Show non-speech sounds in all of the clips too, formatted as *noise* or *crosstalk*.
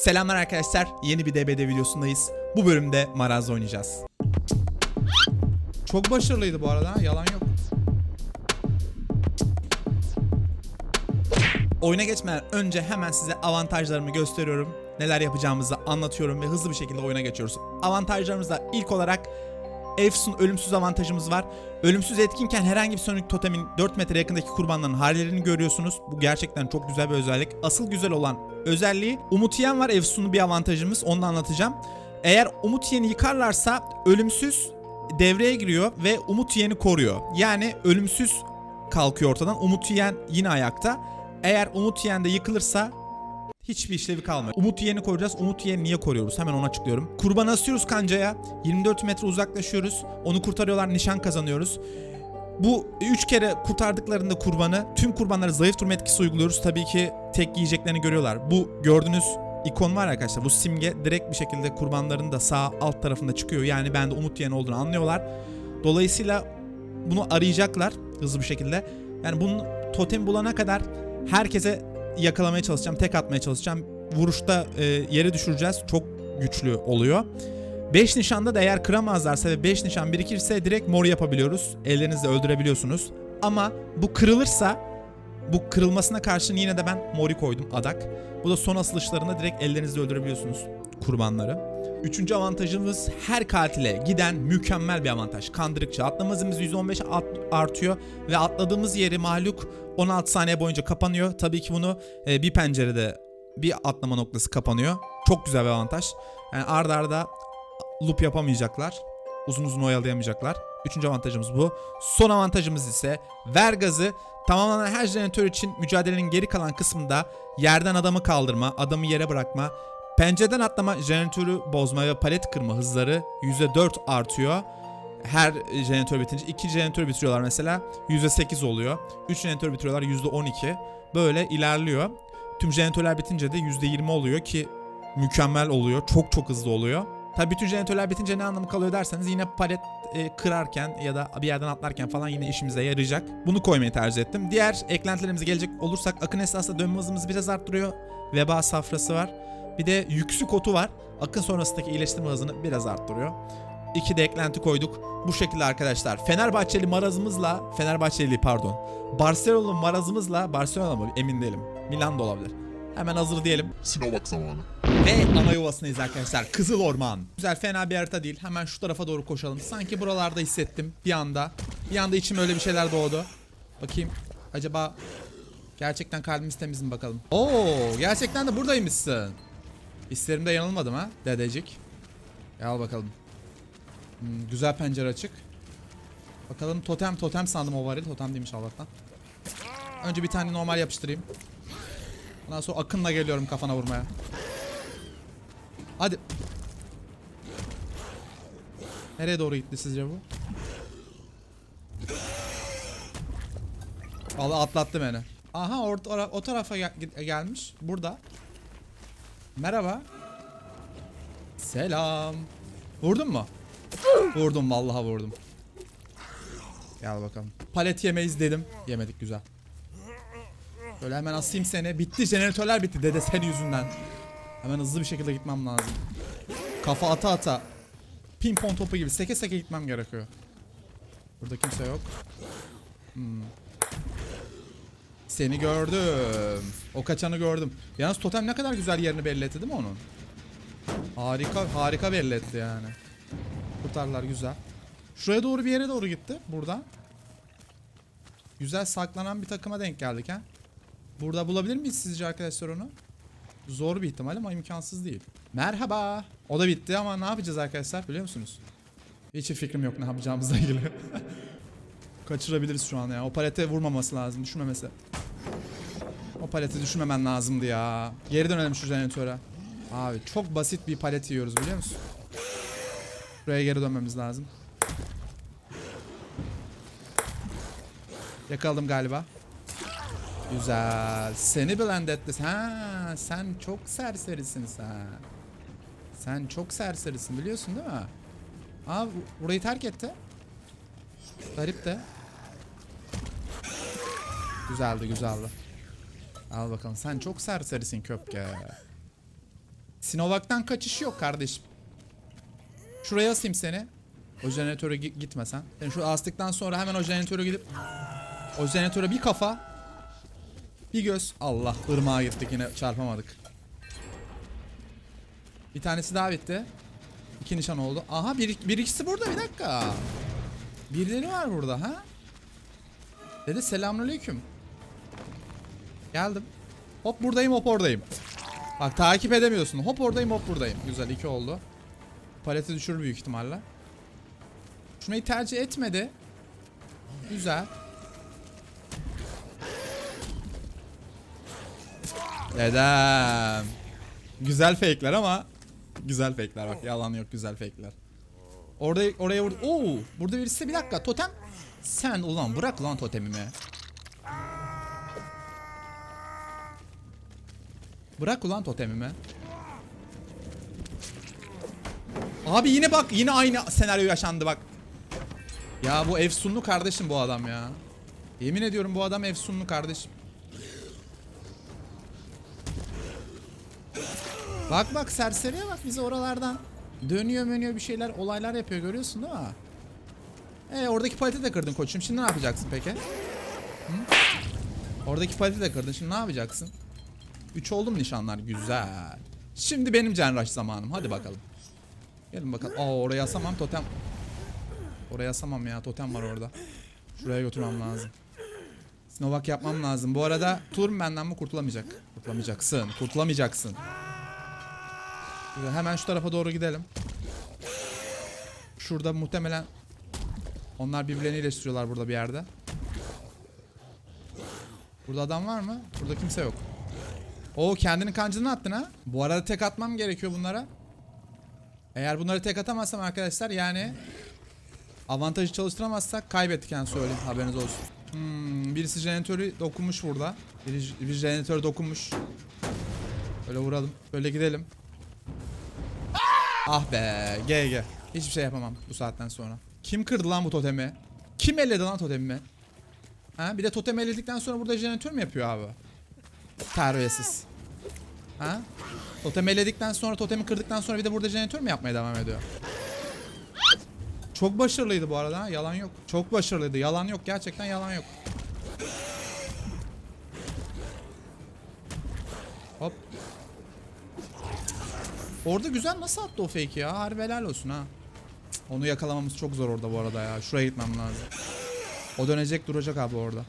Selamlar arkadaşlar. Yeni bir DBD videosundayız. Bu bölümde Maraz oynayacağız. Çok başarılıydı bu arada. Yalan yok. Oyuna geçmeden önce hemen size avantajlarımı gösteriyorum. Neler yapacağımızı anlatıyorum ve hızlı bir şekilde oyuna geçiyoruz. Avantajlarımızda ilk olarak Efsun ölümsüz avantajımız var. Ölümsüz etkinken herhangi bir Sonic Totem'in 4 metre yakındaki kurbanların hallerini görüyorsunuz. Bu gerçekten çok güzel bir özellik. Asıl güzel olan özelliği Umutiyen var Efsun'un bir avantajımız. Onu anlatacağım. Eğer Umutiyen'i yıkarlarsa ölümsüz devreye giriyor ve Umutiyen'i koruyor. Yani ölümsüz kalkıyor ortadan. Umutiyen yine ayakta. Eğer Umutiyen de yıkılırsa hiçbir işlevi kalmıyor. Umut Yeğen'i koruyacağız. Umut Yeğen'i niye koruyoruz? Hemen onu açıklıyorum. Kurban asıyoruz kancaya. 24 metre uzaklaşıyoruz. Onu kurtarıyorlar. Nişan kazanıyoruz. Bu 3 kere kurtardıklarında kurbanı tüm kurbanlara zayıf durma etkisi uyguluyoruz. Tabii ki tek yiyeceklerini görüyorlar. Bu gördüğünüz ikon var arkadaşlar. Bu simge direkt bir şekilde kurbanların da sağ alt tarafında çıkıyor. Yani bende Umut Yeğen olduğunu anlıyorlar. Dolayısıyla bunu arayacaklar hızlı bir şekilde. Yani bunun totem bulana kadar herkese yakalamaya çalışacağım, tek atmaya çalışacağım. Vuruşta e, yere düşüreceğiz. Çok güçlü oluyor. 5 nişanda da eğer kıramazlarsa ve 5 nişan birikirse direkt mor yapabiliyoruz. Ellerinizle öldürebiliyorsunuz. Ama bu kırılırsa bu kırılmasına karşın yine de ben mori koydum adak. Bu da son asılışlarında direkt ellerinizle öldürebiliyorsunuz kurbanları. Üçüncü avantajımız her katile giden mükemmel bir avantaj. Kandırıkçı. Atlama hızımız 115 at- artıyor ve atladığımız yeri mahluk 16 saniye boyunca kapanıyor. Tabii ki bunu e, bir pencerede bir atlama noktası kapanıyor. Çok güzel bir avantaj. Yani arda arda loop yapamayacaklar. Uzun uzun oyalayamayacaklar. Üçüncü avantajımız bu. Son avantajımız ise ver gazı. Tamamlanan her jeneratör için mücadelenin geri kalan kısmında yerden adamı kaldırma, adamı yere bırakma, pencereden atlama, jeneratörü bozma ve palet kırma hızları %4 artıyor. Her jeneratör bitince 2 jeneratör bitiriyorlar mesela %8 oluyor. 3 jeneratör bitiriyorlar %12. Böyle ilerliyor. Tüm jeneratörler bitince de %20 oluyor ki mükemmel oluyor. Çok çok hızlı oluyor. Tabii bütün jeneratörler bitince ne anlamı kalıyor derseniz yine palet e, kırarken ya da bir yerden atlarken falan yine işimize yarayacak. Bunu koymayı tercih ettim. Diğer eklentilerimize gelecek olursak akın esnasında dönme hızımızı biraz arttırıyor. Veba safrası var. Bir de yüksük otu var. Akın sonrasındaki iyileştirme hızını biraz arttırıyor. İki de eklenti koyduk. Bu şekilde arkadaşlar. Fenerbahçeli marazımızla, Fenerbahçeli pardon. Barcelona marazımızla, Barcelona mı emin değilim. Milan da olabilir. Hemen hazır diyelim. Sinovac zamanı. Ve ana yuvasındayız arkadaşlar. Kızıl Orman. Güzel fena bir harita değil. Hemen şu tarafa doğru koşalım. Sanki buralarda hissettim bir anda. Bir anda içime öyle bir şeyler doğdu. Bakayım. Acaba gerçekten kalbimiz temiz mi bakalım. Oo, gerçekten de buradaymışsın. Hislerimde yanılmadım ha dedecik. Gel bakalım. Hmm, güzel pencere açık. Bakalım totem totem sandım o varil. Totem değilmiş Allah'tan. Önce bir tane normal yapıştırayım. Ondan sonra akınla geliyorum kafana vurmaya. Hadi. Nereye doğru gitti sizce bu? Vallahi atlattı beni. Aha or o tarafa gel- gelmiş. Burada. Merhaba. Selam. Vurdun mu? Vurdum vallahi vurdum. Gel bakalım. Palet yemeyiz dedim. Yemedik güzel. Böyle hemen asayım seni. Bitti jeneratörler bitti dede senin yüzünden. Hemen hızlı bir şekilde gitmem lazım. Kafa ata ata. Pimpon topu gibi seke seke gitmem gerekiyor. Burada kimse yok. Hmm. Seni gördüm. O kaçanı gördüm. Yalnız totem ne kadar güzel yerini belli etti değil mi onun? Harika harika belli etti yani. Kurtarlar güzel. Şuraya doğru bir yere doğru gitti. Buradan. Güzel saklanan bir takıma denk geldik ha. Burada bulabilir miyiz sizce arkadaşlar onu? Zor bir ihtimal ama imkansız değil. Merhaba. O da bitti ama ne yapacağız arkadaşlar biliyor musunuz? Hiç fikrim yok ne yapacağımızla ilgili. *laughs* Kaçırabiliriz şu an ya. O palete vurmaması lazım, düşmemesi. O paleti düşürmemen lazımdı ya. Geri dönelim şu jeneratöre. Abi çok basit bir palet yiyoruz biliyor musun? Buraya geri dönmemiz lazım. Yakaladım galiba. Güzel. Seni blend etti. Ha, sen çok serserisin sen. Sen çok serserisin biliyorsun değil mi? Aa bu- burayı terk etti. Garip de. Güzeldi güzeldi. Al bakalım sen çok serserisin köpke. Sinovak'tan kaçış yok kardeşim. Şuraya asayım seni. O jeneratöre gi- gitmesen. Sen şu astıktan sonra hemen o jeneratöre gidip o jeneratöre bir kafa bir göz. Allah ırmağa gittik yine çarpamadık. Bir tanesi daha bitti. İki nişan oldu. Aha bir, bir ikisi burada bir dakika. Birileri var burada ha. Dede selamünaleyküm. Geldim. Hop buradayım hop oradayım. Bak takip edemiyorsun. Hop oradayım hop buradayım. Güzel iki oldu. Paleti düşürür büyük ihtimalle. Şurayı tercih etmedi. Güzel. Dedem. Güzel fake'ler ama güzel fake'ler bak yalan yok güzel fake'ler. Orada oraya vurdu. Oo, burada birisi bir dakika totem. Sen ulan bırak lan totemimi. Bırak ulan totemimi. Abi yine bak yine aynı senaryo yaşandı bak. Ya bu efsunlu kardeşim bu adam ya. Yemin ediyorum bu adam efsunlu kardeşim. Bak bak serseriye bak bize oralardan. Dönüyor menüyor bir şeyler olaylar yapıyor görüyorsun değil mi? E oradaki paleti de kırdın koçum. Şimdi ne yapacaksın peki? Hı? Oradaki paleti de kırdın. Şimdi ne yapacaksın? 3 oldu mu nişanlar? Güzel. Şimdi benim Cenraş zamanım. Hadi bakalım. Gelin bakalım. Aa oraya asamam totem. Oraya asamam ya totem var orada. Şuraya götürmem lazım. Snovak yapmam lazım. Bu arada Turm benden mi kurtulamayacak? Kurtulamayacaksın. Kurtulamayacaksın. Hemen şu tarafa doğru gidelim. Şurada muhtemelen onlar birbirlerini iyileştiriyorlar burada bir yerde. Burada adam var mı? Burada kimse yok. Oo kendini kancını attın ha. Bu arada tek atmam gerekiyor bunlara. Eğer bunları tek atamazsam arkadaşlar yani avantajı çalıştıramazsak kaybettik yani söyleyeyim haberiniz olsun. Hmm, birisi jeneratörü dokunmuş burada. Biri, bir jeneratör dokunmuş. Böyle vuralım. Böyle gidelim. Ah be GG. Hiçbir şey yapamam bu saatten sonra. Kim kırdı lan bu totemi? Kim elledi lan totemimi? Ha? Bir de totemi elledikten sonra burada jeneratör mü yapıyor abi? Terbiyesiz. Ha? Totemi elledikten sonra totemi kırdıktan sonra bir de burada jeneratör mü yapmaya devam ediyor? Çok başarılıydı bu arada ha? yalan yok. Çok başarılıydı yalan yok gerçekten yalan yok. Hop. Orada güzel nasıl attı o fake ya? Harbi olsun ha. Onu yakalamamız çok zor orada bu arada ya. Şuraya gitmem lazım. O dönecek duracak abi orada.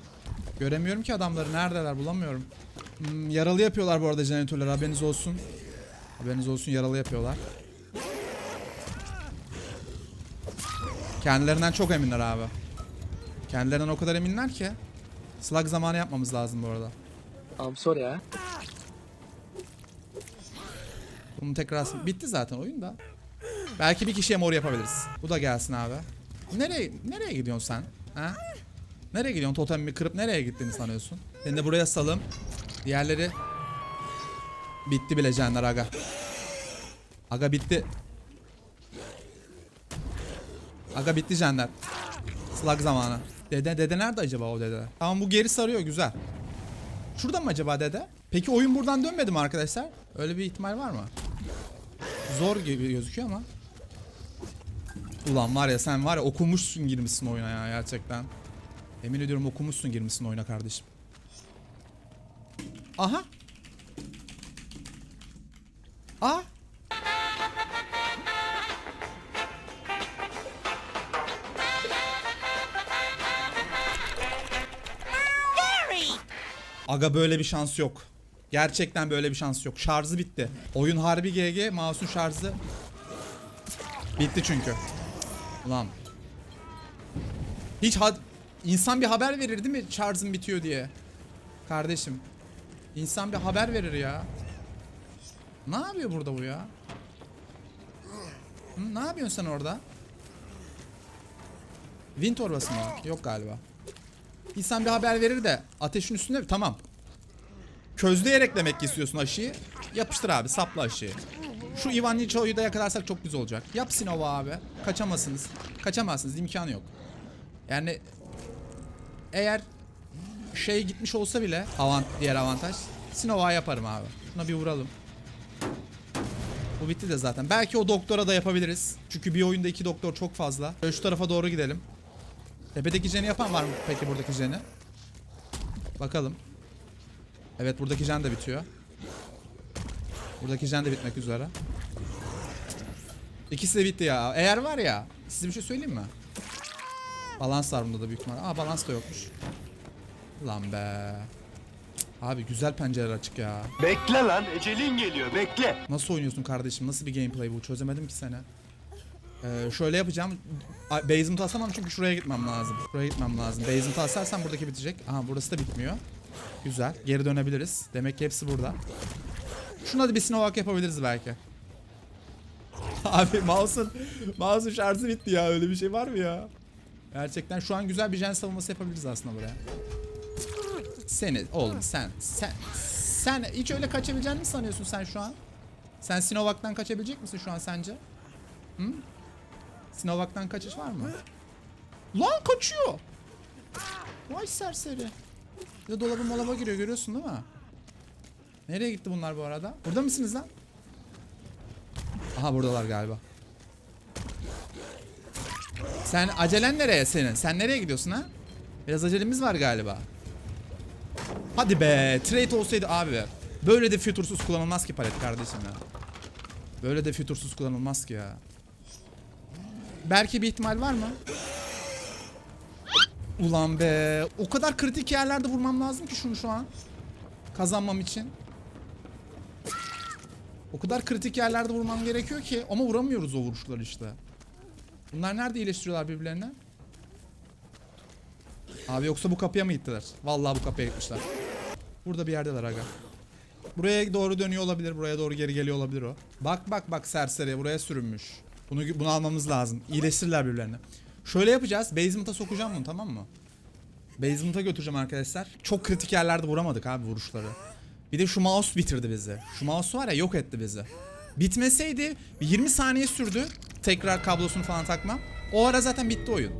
Göremiyorum ki adamları. Neredeler bulamıyorum. Hmm, yaralı yapıyorlar bu arada jeneratörler haberiniz olsun. Haberiniz olsun yaralı yapıyorlar. Kendilerinden çok eminler abi. Kendilerinden o kadar eminler ki. Slug zamanı yapmamız lazım bu arada. I'm sorry ha. Bunu tekrar bitti zaten oyun da. Belki bir kişiye mor yapabiliriz. Bu da gelsin abi. Nereye nereye gidiyorsun sen? Ha? Nereye gidiyorsun? Totemimi kırıp nereye gittiğini sanıyorsun? Seni de buraya salım. Diğerleri bitti bile aga. Aga bitti. Aga bitti canlar. Slug zamanı. Dede dede nerede acaba o dede? Tamam bu geri sarıyor güzel. Şurada mı acaba dede? Peki oyun buradan dönmedi mi arkadaşlar? Öyle bir ihtimal var mı? Zor gibi gözüküyor ama. Ulan var ya sen var ya okumuşsun girmişsin oyuna ya gerçekten. Emin ediyorum okumuşsun girmişsin oyuna kardeşim. Aha. Aa. Aga böyle bir şans yok. Gerçekten böyle bir şans yok. Şarjı bitti. Oyun harbi GG. Mouse'un şarjı bitti çünkü. Ulan. Hiç had insan bir haber verir değil mi şarjım bitiyor diye. Kardeşim. İnsan bir haber verir ya. Ne yapıyor burada bu ya? Hı, ne yapıyorsun sen orada? Win torbası mı? Yok galiba. İnsan bir haber verir de ateşin üstünde tamam. Közleyerek demek ki istiyorsun aşıyı. Yapıştır abi sapla aşıyı. Şu Ivan Nicho'yu da yakalarsak çok güzel olacak. Yap Sinova abi. Kaçamazsınız. Kaçamazsınız imkanı yok. Yani eğer şey gitmiş olsa bile avant diğer avantaj Sinova yaparım abi. Şuna bir vuralım. Bu bitti de zaten. Belki o doktora da yapabiliriz. Çünkü bir oyunda iki doktor çok fazla. Şöyle şu tarafa doğru gidelim. Tepedeki jeni yapan var mı peki buradaki jeni? Bakalım. Evet buradaki jen de bitiyor. Buradaki jen de bitmek üzere. İkisi de bitti ya. Eğer var ya size bir şey söyleyeyim mi? Balans var bunda da büyük ihtimalle. Aa balans da yokmuş. Lan be. Abi güzel pencereler açık ya. Bekle lan ecelin geliyor bekle. Nasıl oynuyorsun kardeşim? Nasıl bir gameplay bu? Çözemedim ki seni. Ee, şöyle yapacağım. Basement'ı asamam çünkü şuraya gitmem lazım. Şuraya gitmem lazım. Basement'ı asarsam buradaki bitecek. Aha burası da bitmiyor. Güzel. Geri dönebiliriz. Demek ki hepsi burada. Şuna da bir Sinovac yapabiliriz belki. *laughs* Abi mouse'un mouse'un şarjı bitti ya. Öyle bir şey var mı ya? Gerçekten şu an güzel bir gen savunması yapabiliriz aslında buraya. Seni oğlum sen sen sen hiç öyle kaçabileceğini mi sanıyorsun sen şu an? Sen Sinovac'tan kaçabilecek misin şu an sence? Hı? Sinovac'tan kaçış var mı? Lan kaçıyor. Vay serseri. De dolaba molaba giriyor görüyorsun değil mi? Nereye gitti bunlar bu arada? Burada mısınız lan? Aha buradalar galiba. Sen acelen nereye senin? Sen nereye gidiyorsun ha? Biraz acelemiz var galiba. Hadi be. Trade olsaydı abi. Böyle de fütursuz kullanılmaz ki palet kardeşim ya. Böyle de fütursuz kullanılmaz ki ya. Belki bir ihtimal var mı? Ulan be. O kadar kritik yerlerde vurmam lazım ki şunu şu an. Kazanmam için. O kadar kritik yerlerde vurmam gerekiyor ki ama vuramıyoruz o vuruşları işte. Bunlar nerede iyileştiriyorlar birbirlerine? Abi yoksa bu kapıya mı gittiler? Vallahi bu kapıya gitmişler. Burada bir yerdeler aga. Buraya doğru dönüyor olabilir. Buraya doğru geri geliyor olabilir o. Bak bak bak serseri buraya sürünmüş. Bunu bunu almamız lazım. İyileştirirler birbirlerini. Şöyle yapacağız. Basement'a sokacağım bunu tamam mı? Basement'a götüreceğim arkadaşlar. Çok kritik yerlerde vuramadık abi vuruşları. Bir de şu mouse bitirdi bizi. Şu mouse var ya yok etti bizi. Bitmeseydi bir 20 saniye sürdü. Tekrar kablosunu falan takmam. O ara zaten bitti oyun.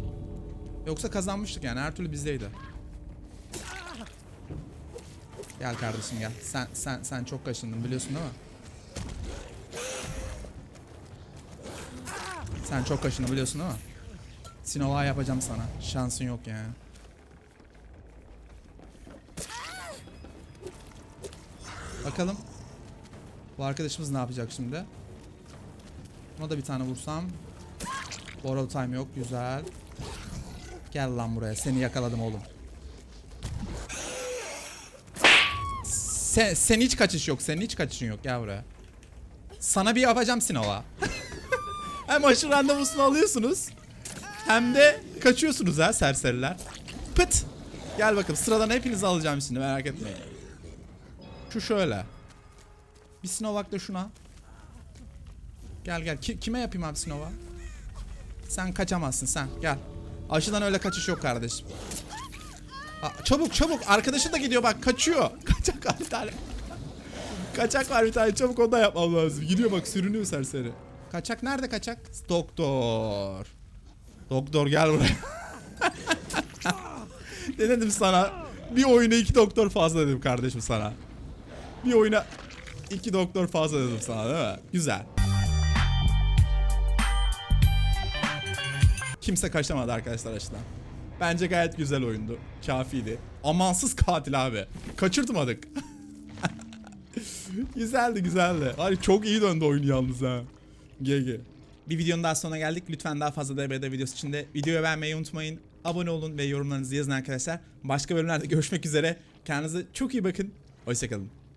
Yoksa kazanmıştık yani her türlü bizdeydi. Gel kardeşim gel. Sen sen sen çok kaşındın biliyorsun değil mi? Sen çok kaşındın biliyorsun değil mi? Sinova yapacağım sana. Şansın yok yani. Bakalım. Bu arkadaşımız ne yapacak şimdi? Buna da bir tane vursam. Borrow time yok. Güzel. Gel lan buraya. Seni yakaladım oğlum. Sen, sen hiç kaçış yok. Senin hiç kaçışın yok. Gel buraya. Sana bir yapacağım Sinova. *laughs* hem aşı randevusunu alıyorsunuz. Hem de kaçıyorsunuz ha serseriler. Pıt. Gel bakalım sıradan hepinizi alacağım şimdi merak etmeyin. Şu şöyle. Bir Sinovac da şuna. Gel gel. Ki- kime yapayım abi Sinova? Sen kaçamazsın sen. Gel. Aşıdan öyle kaçış yok kardeşim. Çabuk çabuk. Arkadaşı da gidiyor bak kaçıyor. *laughs* Kaçak var bir tane. Kaçak var bir tane. Çabuk onu da yapmam lazım. Gidiyor bak sürünüyor serseri. Kaçak nerede kaçak? Doktor. Doktor gel buraya. *laughs* ne dedim sana? Bir oyuna iki doktor fazla dedim kardeşim sana. Bir oyuna iki doktor fazla dedim sana değil mi? Güzel. Kimse kaçamadı arkadaşlar aşıdan. Bence gayet güzel oyundu. Kafiydi. Amansız katil abi. Kaçırtmadık. *laughs* güzeldi güzeldi. Hani çok iyi döndü oyun yalnız ha. GG. Bir videonun daha sonuna geldik. Lütfen daha fazla DBD videosu için de videoyu beğenmeyi unutmayın. Abone olun ve yorumlarınızı yazın arkadaşlar. Başka bölümlerde görüşmek üzere. Kendinize çok iyi bakın. Hoşçakalın.